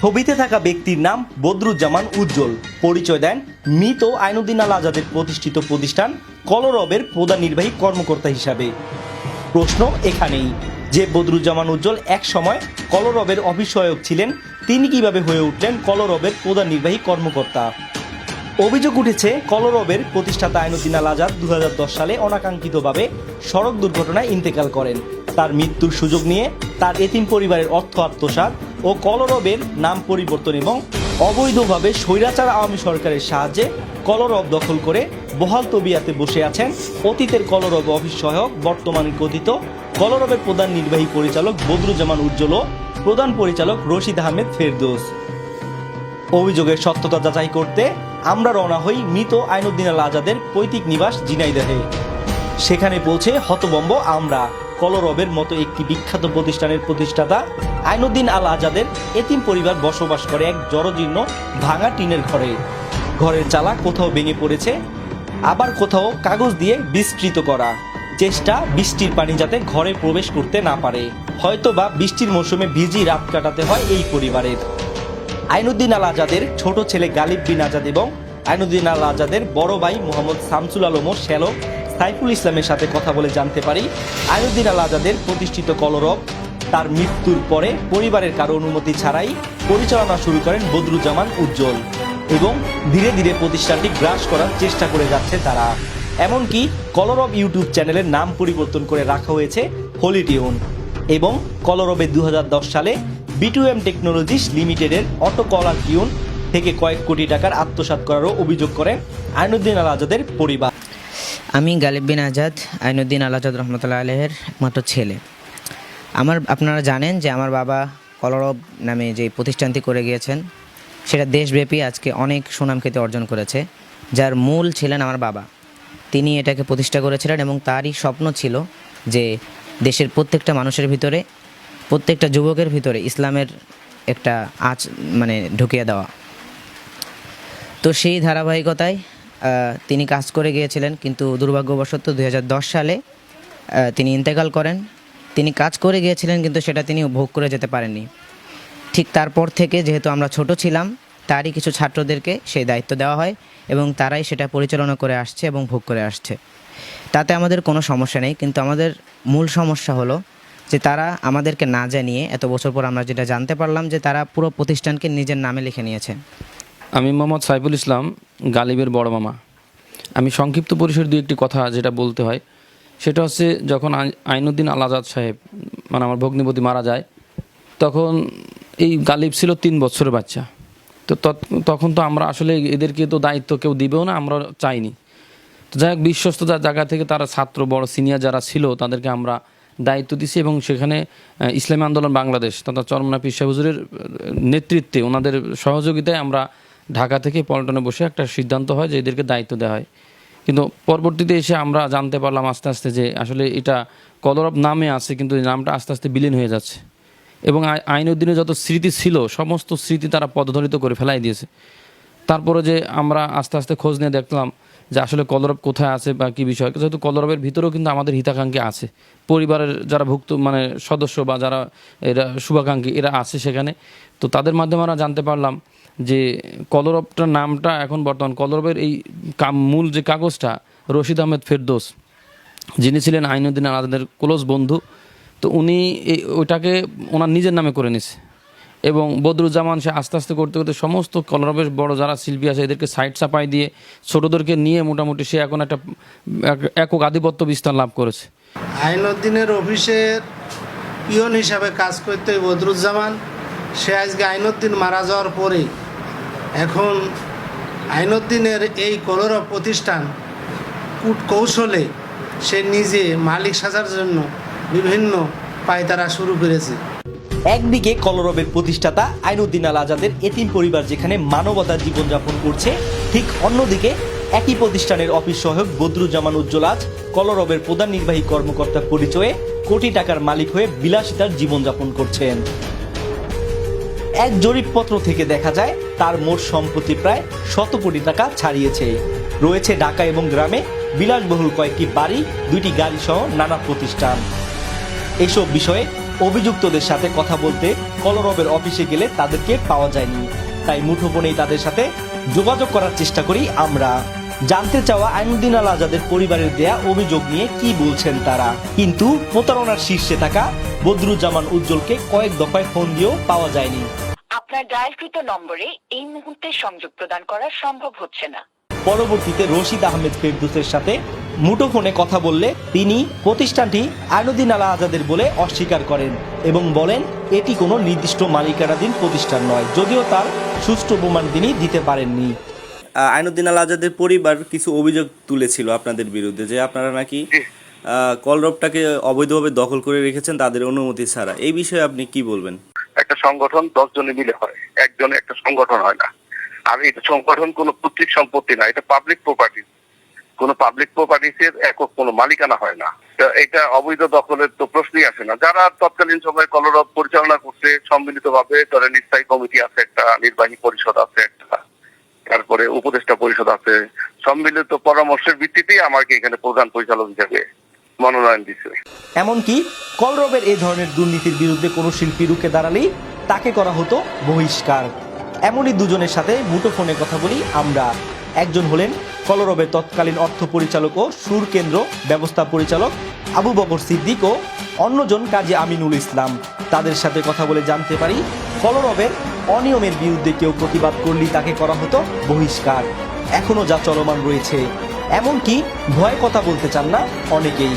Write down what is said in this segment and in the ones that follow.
ছবিতে থাকা ব্যক্তির নাম বদরুজ্জামান উজ্জ্বল। পরিচয় দেন মৃত আইনুদ্দিন আল আজাদের প্রতিষ্ঠিত প্রতিষ্ঠান কলরবের প্রধান নির্বাহী কর্মকর্তা হিসাবে। প্রশ্ন এখানেই, যে বদরুজ্জামান উজ্জ্বল এক সময় কলরবের সহায়ক ছিলেন, তিনি কীভাবে হয়ে উঠলেন কলরবের প্রধান নির্বাহী কর্মকর্তা? অভিযোগ উঠেছে, কলরবের প্রতিষ্ঠাতা আইনুদ্দিন আল আজাদ দু হাজার দশ সালে অনাকাঙ্ক্ষিতভাবে সড়ক দুর্ঘটনায় ইন্তেকাল করেন। তার মৃত্যুর সুযোগ নিয়ে তার এতিম পরিবারের অর্থ আত্মসাৎ ও কলরবের নাম পরিবর্তন এবং অবৈধভাবে স্বৈরাচার আওয়ামী সরকারের সাহায্যে কলরব দখল করে বহাল তবিয়াতে বসে আছেন অতীতের কলরব অফিস সহায়ক বর্তমানে কথিত কলরবের প্রধান নির্বাহী পরিচালক বদরুজ্জামান উজ্জ্বল প্রধান পরিচালক রশিদ আহমেদ ফেরদৌস। অভিযোগের সত্যতা যাচাই করতে আমরা রওনা হই মৃত আইনুদ্দিন আল আজাদের পৈতৃক নিবাস জিনাইদহে সেখানে পৌঁছে হতবম্ব আমরা। কলরবের মতো একটি বিখ্যাত প্রতিষ্ঠানের প্রতিষ্ঠাতা আইনুদ্দিন আল আজাদের এতিম পরিবার বসবাস করে এক জরজীর্ণ ভাঙা টিনের ঘরে। ঘরের চালা কোথাও ভেঙে পড়েছে, আবার কোথাও কাগজ দিয়ে বিস্তৃত করা। চেষ্টা বৃষ্টির পানি যাতে ঘরে প্রবেশ করতে না পারে। হয়তো বা বৃষ্টির মৌসুমে ভিজি রাত কাটাতে হয় এই পরিবারের। আইনুদ্দিন আল আজাদের ছোট ছেলে গালিব বিন আজাদ এবং আইনুদ্দিন আল আজাদের বড় ভাই মোহাম্মদ শামসুল আলম ও শ্যালক সাইফুল ইসলামের সাথে কথা বলে জানতে পারি আইনুদ্দিন আল আজাদের প্রতিষ্ঠিত কলরব। তার মৃত্যুর পরে পরিবারের কারও অনুমতি ছাড়াই পরিচালনা শুরু করেন বদরুজ্জামান উজ্জ্বল এবং ধীরে ধীরে প্রতিষ্ঠানটি গ্রাস করার চেষ্টা করে যাচ্ছে তারা। এমনকি কলরব ইউটিউব চ্যানেলের নাম পরিবর্তন করে রাখা হয়েছে হোলিটিউন এবং কলরবে দু হাজার দশ সালে বিটুএম টেকনোলজিস লিমিটেডের অটো কলার টিউন থেকে কয়েক কোটি টাকার আত্মসাৎ করারও অভিযোগ করেন আইনুদ্দিন আল আজাদের পরিবার। আমি গালিব বিন আজাদ, আইনুদ্দিন আল আজাদ রহমতুল্লাহ আলহের মাত্র ছেলে। আমার, আপনারা জানেন যে আমার বাবা কলরব নামে যে প্রতিষ্ঠানটি করে গিয়েছেন, সেটা দেশব্যাপী আজকে অনেক সুনাম খেতে অর্জন করেছে, যার মূল ছিলেন আমার বাবা। তিনি এটাকে প্রতিষ্ঠা করেছিলেন এবং তারই স্বপ্ন ছিল যে দেশের প্রত্যেকটা মানুষের ভিতরে, প্রত্যেকটা যুবকের ভিতরে ইসলামের একটা আচ মানে ঢুকিয়ে দেওয়া। তো সেই ধারাবাহিকতায় তিনি কাজ করে গিয়েছিলেন, কিন্তু দুর্ভাগ্যবশত দু হাজার দশ সালে তিনি ইন্তেকাল করেন। তিনি কাজ করে গিয়েছিলেন, কিন্তু সেটা তিনি ভোগ করে যেতে পারেননি। ঠিক তারপর থেকে যেহেতু আমরা ছোট ছিলাম, তারই কিছু ছাত্রদেরকে সেই দায়িত্ব দেওয়া হয় এবং তারাই সেটা পরিচালনা করে আসছে এবং ভোগ করে আসছে। তাতে আমাদের কোনো সমস্যা নেই, কিন্তু আমাদের মূল সমস্যা হলো যে তারা আমাদেরকে না জানিয়ে এত বছর পর আমরা যেটা জানতে পারলাম যে তারা পুরো প্রতিষ্ঠানকে নিজের নামে লিখে নিয়েছে। আমি মোহাম্মদ সাইফুল ইসলাম গালিবের বড় মামা। আমি সংক্ষিপ্ত পরিসর দুই একটি কথা যেটা বলতে হয়। সেটা হচ্ছে যখন আই- আইনুদ্দিন আল আজাদ সাহেব মানে আমার ভগ্নিপতি মারা যায়, তখন এই গালিব ছিল তিন বছরের বাচ্চা। তো তখন তো আমরা আসলে এদেরকে তো দায়িত্ব কেউ দিবেও না, আমরা চাইনি। তো যাই হোক বিশ্বস্ততার জায়গা থেকে তারা ছাত্র, বড়, সিনিয়র যারা ছিল, তাদেরকে আমরা দায়িত্ব দিছি এবং সেখানে ইসলামী আন্দোলন বাংলাদেশ তথা চরমনা পিসা হুজুরের নেতৃত্বে, ওনাদের সহযোগিতায় আমরা ঢাকা থেকে পল্টনে বসে একটা সিদ্ধান্ত হয় যে এদেরকে দায়িত্ব দেওয়া হয়। কিন্তু পরবর্তীতে এসে আমরা জানতে পারলাম আস্তে আস্তে যে আসলে এটা কলরব নামে আছে, কিন্তু নামটা আস্তে আস্তে বিলীন হয়ে যাচ্ছে। এবং আই- আইনুদ্দিনের যত স্মৃতি ছিল, সমস্ত স্মৃতি তারা পদধরিত করে ফেলাই দিয়েছে। তারপরে যে আমরা আস্তে আস্তে খোঁজ নিয়ে দেখলাম যে আসলে কলরব কোথায় আছে বা কী বিষয়, যেহেতু কলরবের ভিতরেও কিন্তু আমাদের হিতাকাঙ্ক্ষী আছে। পরিবারের যারা ভুক্ত মানে সদস্য বা যারা এরা শুভাকাঙ্ক্ষী, এরা আছে সেখানে। তো তাদের মাধ্যমে আমরা জানতে পারলাম যে কলরবটার নামটা এখন বর্তমান, কলরবের এই কাম- মূল যে কাগজটা, রশিদ আহমেদ ফেরদোস, যিনি ছিলেন আইনুদ্দিন আলাদের ক্লোজ বন্ধু, তো উনি এই ওইটাকে ওনার নিজের নামে করে নিছে। এবং বদরুজ্জামান, সে আস্তে আস্তে করতে করতে সমস্ত কলরবের বড় যারা শিল্পী আছে, এদেরকে সাইড চাপাই দিয়ে ছোটদেরকে নিয়ে মোটামুটি সে এখন একটা, এক- একক আধিপত্য বিস্তার লাভ করেছে। আইনউদ্দিনের অফিসের পিয়ন হিসাবে কাজ করতে বদরুজ্জামান, সে আজকে আইনউদ্দিন মারা যাওয়ার পরে এখন আইনউদ্দিনের এই কলরব প্রতিষ্ঠান কূট কৌশলে সে নিজে মালিক সাজার জন্য বিভিন্ন পায়তারা শুরু করেছে। একদিকে কলরবের প্রতিষ্ঠাতা আইনুদ্দিন আল আজাদের এতিম পরিবার যেখানে মানবতার জীবনযাপন করছে, ঠিক অন্যদিকে একই প্রতিষ্ঠানের অফিস সহায়ক বদরুজ্জামান উজ্জ্বল আজ কলরবের প্রধান নির্বাহী কর্মকর্তার পরিচয়ে কোটি টাকার মালিক হয়ে বিলাসিতার জীবনযাপন করছেন। এক জরিপপত্র থেকে দেখা যায়, তার মোট সম্পত্তি প্রায় শত কোটি টাকা ছাড়িয়েছে। রয়েছে ঢাকা এবং গ্রামে বিলাসবহুল কয়েকটি বাড়ি, দুইটি গাড়ি সহ নানা প্রতিষ্ঠান। এসব বিষয়ে অভিযুক্তদের সাথে কথা বলতে কলরবের অফিসে গেলে তাদেরকে পাওয়া যায়নি। তাই মুঠোফোনেই তাদের সাথে যোগাযোগ করার চেষ্টা করি আমরা। জানতে চাওয়া আইনুদ্দিন আল আজাদের পরিবারের দেয়া অভিযোগ নিয়ে কি বলছেন তারা? কিন্তু প্রতারণার শীর্ষে থাকা বদরুজ্জামান উজ্জ্বলকে কয়েক দফায় ফোন দিয়েও পাওয়া যায়নি। আপনার ডায়ালকৃত নম্বরে এই মুহূর্তে সংযোগ প্রদান করা সম্ভব হচ্ছে না। পরবর্তীতে রশিদ আহমেদ ফেরদুসের সাথে মুঠোফোনে কথা বললে তিনি প্রতিষ্ঠানটি আইনুদ্দিন আলা আজাদের বলে অস্বীকার করেন এবং বলেন এটি কোনো নির্দিষ্ট মালিকানাধীন প্রতিষ্ঠান নয় যদিও তার সুষ্ঠু প্রমাণ তিনি দিতে পারেননি। আইনুদ্দিন আল আজাদের পরিবার কিছু অভিযোগ তুলেছিল আপনাদের বিরুদ্ধে যে আপনারা নাকি আহ, কলরবটাকে অবৈধভাবে দখল করে রেখেছেন তাদের অনুমতি ছাড়া। এই বিষয়ে আপনি কি বলবেন? একটা সংগঠন দশ জনে মিলে হয় একজনে একটা সংগঠন হয় না। আর এটা সংগঠন কোনো পৈতৃক সম্পত্তি না, এটা পাবলিক প্রপার্টি কোনো পাবলিক প্রপার্টিস এর একক কোনো মালিকানা হয় না। এটা অবৈধ দখলের তো প্রশ্নই আসে না। যারা তৎকালীন সময় কলরব পরিচালনা করতে সম্মিলিত ভাবে ধরেন স্থায়ী কমিটি আছে একটা, নির্বাহী পরিষদ আছে একটা, তারপরে উপদেষ্টা পরিষদ আছে, সম্মিলিত পরামর্শের ভিত্তিতেই আমাকে এখানে প্রধান পরিচালক হিসেবে মনোনয়ন দিচ্ছে এমনকি কলরবের এই ধরনের দুর্নীতির বিরুদ্ধে কোনো শিল্পী রুখে দাঁড়ালেই তাকে করা হতো বহিষ্কার। এমনই দুজনের সাথে মুঠোফোনে কথা বলি। আমরা একজন হলেন কলরবের তৎকালীন অর্থ পরিচালক ও সুর কেন্দ্র ব্যবস্থা পরিচালক আবু বকর সিদ্দিক ও অন্যজন কাজী আমিনুল ইসলাম। তাদের সাথে কথা বলে জানতে পারি কলরবের অনিয়মের বিরুদ্ধে কেউ প্রতিবাদ করলেই তাকে করা হতো বহিষ্কার। এখনও যা চলমান রয়েছে। এমনকি ভয় কথা বলতে চান না অনেকেই।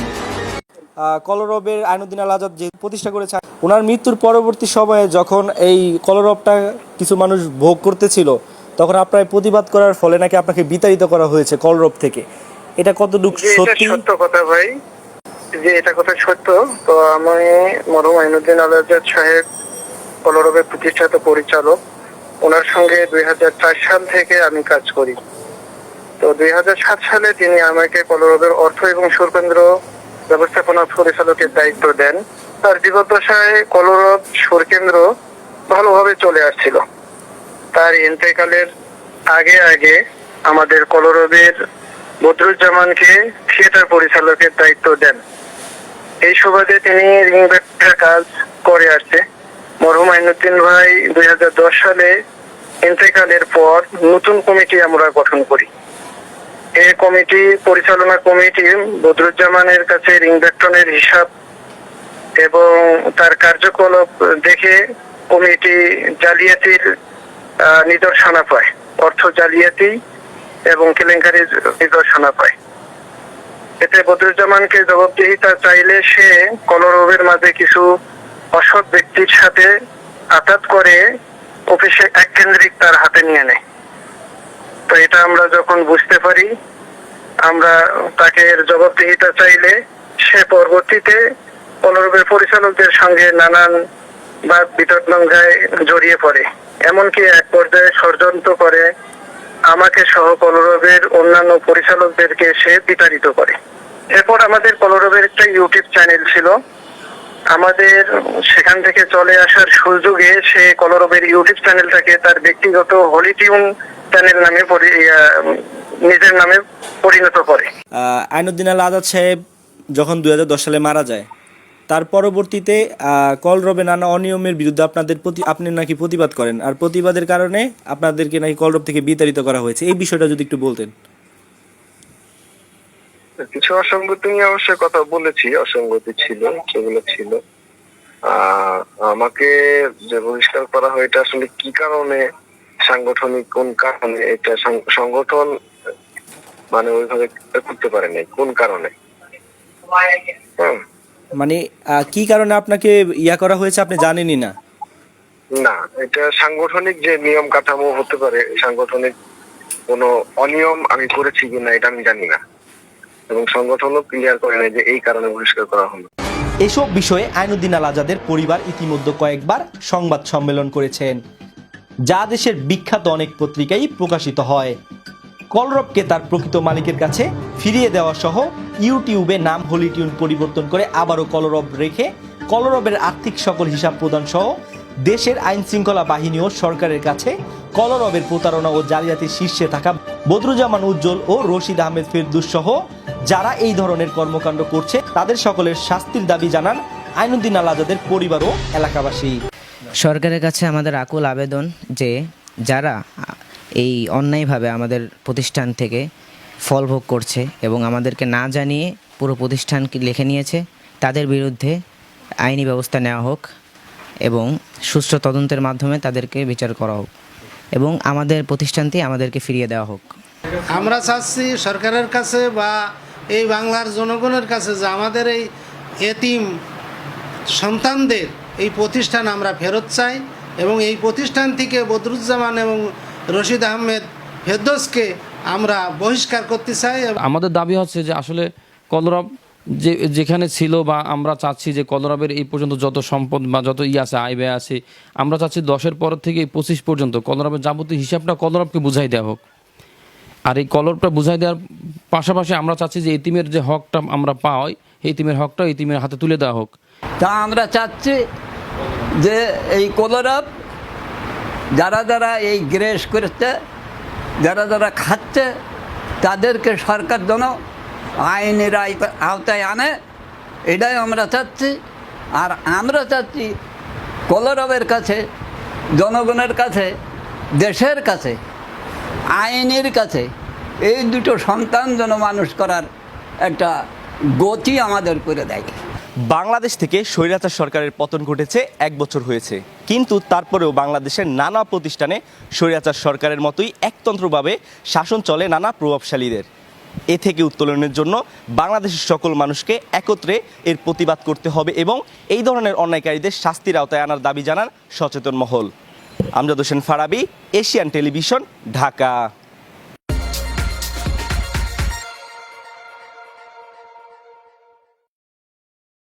কলরবের আইনুদ্দিন আল আজাদ যে প্রতিষ্ঠা করেছে ওনার মৃত্যুর পরবর্তী সময়ে যখন এই কলরবটা কিছু মানুষ ভোগ করতেছিল তখন আপনার প্রতিবাদ করার ফলে নাকি আপনাকে বিতাড়িত করা হয়েছে কলরব থেকে। এটা কতটুকু যে এটা সত্যি? সত্য কথা ভাই। যে এটা কথা সত্য। তো আমি মরহুম আইনুদ্দিন আল আজাদ সাহেব কলরবের প্রতিষ্ঠাতা পরিচালক। ওনার সঙ্গে দুই হাজার চার সাল থেকে আমি কাজ করি। তো দুই হাজার সাত সালে তিনি আমাকে কলরবের অর্থ এবং সুরকেন্দ্র ব্যবস্থাপনা পরিচালকের দায়িত্ব দেন। তার জীবদ্দশায় কলরব সুরকেন্দ্র ভালোভাবে চলে আসছিল। তার ইন্তেকালের আগে আগে আমাদের কলরবের বদরুজ্জামানকে থিয়েটার পরিচালকের দায়িত্ব দেন। এই সুবাদে তিনি রিং ব্যাগের কাজ করে আসছে। মরহুম আইনুদ্দিন ভাই দুই হাজার দশ সালে ইন্তেকালের পর নতুন কমিটি আমরা গঠন করি। এ কমিটি পরিচালনা কমিটি বদরুজ্জামানের কাছে রিং ব্যাকটনের হিসাব এবং তার কার্যকলাপ দেখে কমিটি জালিয়াতির নিদর্শনা পায়, অর্থ জালিয়াতি এবং কেলেঙ্কারির নিদর্শনা পায়। এতে বদরুজ্জামানকে জবাবদিহিতা চাইলে সে কলরবের মাঝে কিছু অসৎ ব্যক্তির সাথে আঘাত করে অফিসে এক কেন্দ্রিক তার হাতে নিয়ে নেয়। তো এটা আমরা যখন বুঝতে পারি, আমরা তাকে জবাবদিহিতা চাইলে সে পরবর্তীতে কলরবের পরিচালকদের সঙ্গে নানান বা বিতর্কঙ্গায় জড়িয়ে পড়ে। এমনকি এক পর্যায়ে ষড়যন্ত্র করে আমাকে সহ কলরবের অন্যান্য পরিচালকদেরকে সে বিতাড়িত করে। এরপর আমাদের কলরবের একটা ইউটিউব চ্যানেল ছিল। আমাদের সেখান থেকে চলে আসার সুযোগে সে কলরবের ইউটিউব চ্যানেলটাকে তার ব্যক্তিগত হলিটিউন চ্যানেল নামে নিজের নামে পরিণত করে। আইনুদ্দিন আল আজাদ সাহেব যখন দুই হাজার দশ সালে মারা যায় তার পরবর্তীতে আহ, কলরবে নানা অনিয়মের বিরুদ্ধে আপনাদের প্রতি আপনি নাকি প্রতিবাদ করেন। আর প্রতিবাদের কারণে আপনাদেরকে নাকি কলরব থেকে বিতাড়িত করা হয়েছে। এই বিষয়টা যদি একটু বলতেন। কিছু অসঙ্গতি নিয়ে অবশ্যই কথা বলেছি অসঙ্গতি ছিল সেগুলো ছিল। আমাকে যে বহিষ্কার করা হয় এটা আসলে কি কারণে? সাংগঠনিক কোন কারণে? এটা সংগঠন মানে ওইভাবে করতে পারে নাই। কোন কারণে? হ্যাঁ। মানে আহ, কি কারণে আপনাকে ইয়া করা হয়েছে আপনি জানেনই না? না এটা সাংগঠনিক যে নিয়ম কাঠামো হতে পারে সাংগঠনিক কোনো অনিয়ম আমি করেছি কিনা এটা আমি জানি না। এবং সংগঠনও ক্লিয়ার করে নাই যে এই কারণে বহিষ্কার করা হলো। এসব বিষয়ে আইনুদ্দিন আল আজাদের পরিবার ইতিমধ্যে কয়েকবার সংবাদ সম্মেলন করেছেন যা দেশের বিখ্যাত অনেক পত্রিকায় প্রকাশিত হয়। কলরবকে তার প্রকৃত মালিকের কাছে ফিরিয়ে দেওয়া সহ ইউটিউবে নাম হলিটিউন পরিবর্তন করে আবারও কলরব রেখে কলরবের আর্থিক সকল হিসাব প্রদান সহ দেশের আইন শৃঙ্খলা বাহিনী ও সরকারের কাছে কলরবের প্রতারণা ও জালিয়াতির শীর্ষে থাকা বদরুজ্জামান উজ্জ্বল ও রশিদ আহমেদ ফেরদুস সহ যারা এই ধরনের কর্মকাণ্ড করছে, তাদের সকলের শাস্তির দাবি জানান আইনুদ্দিন আল আজাদের পরিবার ও এলাকাবাসী। সরকারের কাছে আমাদের আকুল আবেদন যে যারা এই অন্যায়ভাবে আমাদের প্রতিষ্ঠান থেকে ফল ভোগ করছে এবং আমাদেরকে না জানিয়ে পুরো প্রতিষ্ঠানকে লিখে নিয়েছে, তাদের বিরুদ্ধে আইনি ব্যবস্থা নেওয়া হোক এবং সুষ্ঠু তদন্তের মাধ্যমে তাদেরকে বিচার করা হোক এবং আমাদের প্রতিষ্ঠানটি আমাদেরকে ফিরিয়ে দেওয়া হোক। আমরা চাচ্ছি সরকারের কাছে বা এই বাংলার জনগণের কাছে যে আমাদের এই এতিম সন্তানদের এই প্রতিষ্ঠান আমরা ফেরত চাই এবং এই প্রতিষ্ঠান থেকে বদরুজ্জামান এবং রশিদ আহমেদ ফেরদোসকে আমরা বহিষ্কার করতে চাই আমাদের দাবি হচ্ছে যে আসলে কলরব যে যেখানে ছিল বা আমরা চাচ্ছি যে কলরবের এই পর্যন্ত যত সম্পদ বা যত ই আছে আয় ব্যয় আছে আমরা চাচ্ছি দশের পর থেকে এই পঁচিশ পর্যন্ত কলরবের যাবতীয় হিসাবটা কলরবকে বুঝাই দেওয়া হোক। আর এই কলরবটা বুঝাই দেওয়ার পাশাপাশি আমরা চাচ্ছি যে এতিমের যে হকটা আমরা পাই এতিমের হকটা এতিমের হাতে তুলে দেওয়া হোক। তা আমরা চাচ্ছি যে এই কলরব যারা যারা এই গ্রেস করেছে যারা যারা খাচ্ছে, তাদেরকে সরকার যেন আইনের আই- আওতায় আনে, এটাই আমরা চাচ্ছি। আর আমরা চাচ্ছি কলরবের কাছে, জনগণের কাছে, দেশের কাছে, আইনের কাছে, এই দুটো সন্তান যেন মানুষ করার একটা গতি আমাদের করে দেয়। বাংলাদেশ থেকে স্বৈরাচার সরকারের পতন ঘটেছে এক বছর হয়েছে। কিন্তু তারপরেও বাংলাদেশের নানা প্রতিষ্ঠানে স্বৈরাচার সরকারের মতোই একতন্ত্রভাবে শাসন চলে নানা প্রভাবশালীদের। এ থেকে উত্তোলনের জন্য বাংলাদেশের সকল মানুষকে একত্রে এর প্রতিবাদ করতে হবে এবং এই ধরনের অন্যায়কারীদের শাস্তির আওতায় আনার দাবি জানান সচেতন মহল। Amjad Hossain Farabi, Asian television, Dhaka.